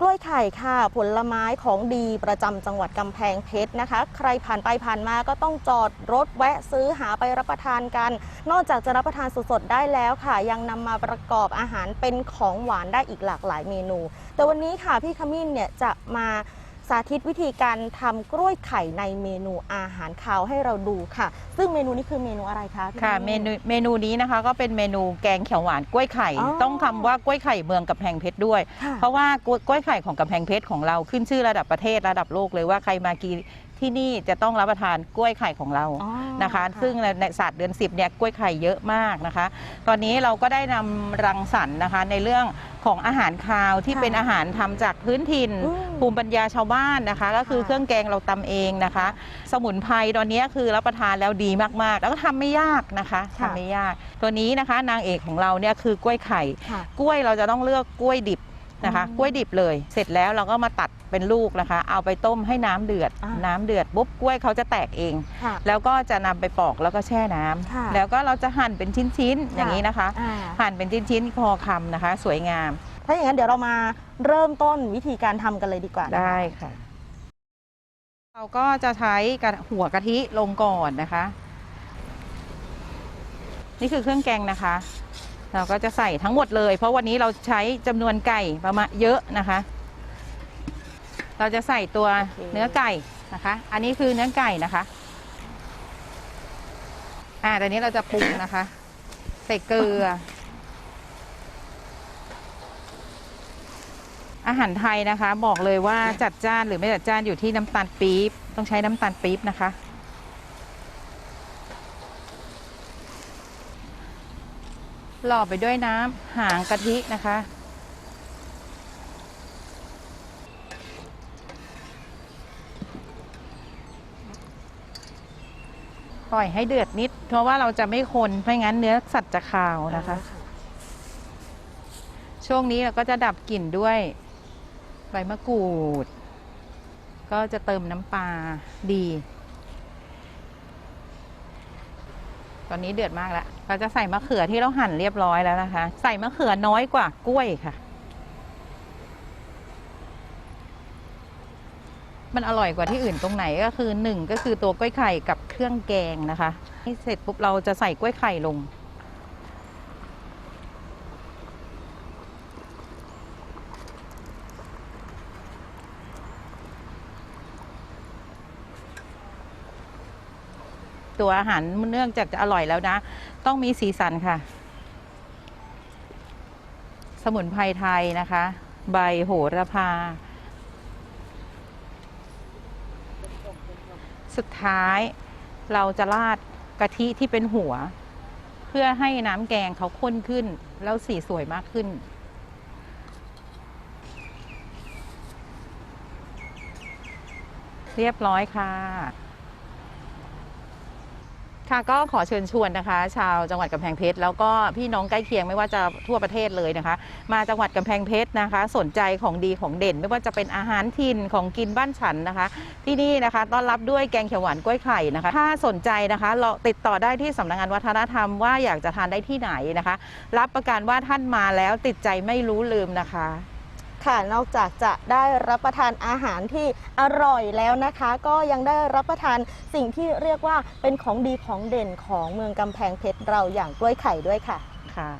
กล้วยไข่ค่ะ ผลไม้ของดีประจำจังหวัดกำแพงเพชรนะคะ ใครผ่านไปผ่านมาก็ต้องจอดรถแวะซื้อหาไปรับประทานกัน นอกจากจะรับประทานสดๆได้แล้วค่ะ ยังนำมาประกอบอาหารเป็นของหวานได้อีกหลากหลายเมนู แต่วันนี้ค่ะพี่ขมิ้นเนี่ยจะมา สาธิตวิธีการทำกล้วยไข่ในเมนูอาหารคาวให้เราดูค่ะ ซึ่งเมนูนี้คือเมนูอะไรคะพี่ค่ะขเมมิ้นนูเมนูนี้นะคะก็เป็นเมนูแกงเขียวหวานกล้วยไข่อ๋อต้องคำว่ากล้วยไข่เมืองกำแพงเพชรด้วยค่ะเพราะว่ากล้วยกล้วยไข่ของกำแพงเพชรของเราขึ้นชื่อระดับประเทศระดับโลกเลยว่าใครมากิน ที่นี่จะต้องรับประทานกล้วยไข่ของเราอ๋อนะคะ ซึ่งในในศาสตร์เดือน 10เนี่ยกล้วยไข่เยอะมากนะคะ ตอนนี้เราก็ได้นำรังสรรค์นะคะในเรื่องของอาหารคาวที่ค่ะเป็นอาหารทำจากพื้นถิ่นอืมภูมิปัญญาชาวบ้านนะคะ ก็คือค่ะเครื่องแกงเราตำเองนะคะ สมุนไพรตอนนี้คือรับประทานแล้วดีมากๆ แล้วก็ทำไม่ยากนะคะค่ะทำไม่ยาก ตัวนี้นะคะนางเอกของเราเนี่ยคือกล้วยไข่ค่ะกล้วยเราจะต้องเลือกกล้วยดิบ นะคะอืมกล้วยดิบเลย เสร็จแล้วเราก็มาตัดเป็นลูกนะคะ เอาไปต้มให้น้ำเดือดอ่าน้ำเดือดปุ๊บกล้วยเขาจะแตกเองค่ะแล้วก็จะนำไปปอกแล้วก็แช่น้ำค่ะแล้วก็เราจะหั่นเป็นชิ้นๆอย่างนี้นะคะอ่าหั่นเป็นชิ้นๆพอคำนะคะ สวยงาม ถ้าอย่างนั้นเดี๋ยวเรามาเริ่มต้นวิธีการทำกันเลยดีกว่านะคะได้ค่ะ เราก็จะใช้กระหัวกะทิลงก่อนนะคะ นี่คือเครื่องแกงนะคะ เราก็จะใส่ทั้งหมดเลย เพราะวันนี้เราใช้จำนวนไก่ประมาณเยอะนะคะ เราจะใส่ตัวเนื้อไก่นะคะ อันนี้คือเนื้อไก่นะคะ อ่าตอนนี้เราจะปรุงนะคะ ใส่เกลือ อาหารไทยนะคะ บอกเลยว่าจัดจ้านหรือไม่จัดจ้านอยู่ที่น้ำตาลปี๊บ ต้องใช้น้ำตาลปี๊บนะคะ หล่อไปด้วยน้ำหางกะทินะคะปล่อยให้เดือดนิด เพราะว่าเราจะไม่คนไม่งั้นเนื้อสัตว์จะคาวนะคะ ช่วงนี้เราก็จะดับกลิ่นด้วย ใบมะกรูด ก็จะเติมน้ำปลาดี ตอนนี้เดือดมากแล้ว เราจะใส่มะเขือที่เราหั่นเรียบร้อยแล้วนะคะ ใส่มะเขือน้อยกว่ากล้วยค่ะ มันอร่อยกว่าที่อื่นตรงไหนก็คือหนึ่งก็คือตัวกล้วยไข่กับเครื่องแกงนะคะนี่เสร็จปุ๊บเราจะใส่กล้วยไข่ลง ตัวอาหารเนื่องจากจะอร่อยแล้วนะ ต้องมีสีสันค่ะ สมุนไพรไทยนะคะ ใบโหระพา สุดท้ายเราจะราดกะทิที่เป็นหัว เพื่อให้น้ำแกงเขาข้นขึ้น แล้วสีสวยมากขึ้นเรียบร้อยค่ะ ค่ะก็ขอเชิญชวนนะคะ ชาวจังหวัดกำแพงเพชรแล้วก็พี่น้องใกล้เคียงไม่ว่าจะทั่วประเทศเลยนะคะ มาจังหวัดกำแพงเพชรนะคะ สนใจของดีของเด่น ไม่ว่าจะเป็นอาหารถิ่นของกินบ้านฉันนะคะ ที่นี่นะคะต้อนรับด้วยแกงเขียวหวานกล้วยไข่นะคะ ถ้าสนใจนะคะเราติดต่อได้ที่สำนักงานวัฒนธรรมว่าอยากจะทานได้ที่ไหนนะคะ รับประกันว่าท่านมาแล้วติดใจไม่รู้ลืมนะคะ ค่ะนอกจากจะได้รับประทานอาหารที่อร่อยแล้วนะคะ ก็ยังได้รับประทานสิ่งที่เรียกว่าเป็นของดีของเด่นของเมืองกำแพงเพชรเราอย่างกล้วยไข่ด้วยค่ะค่ะ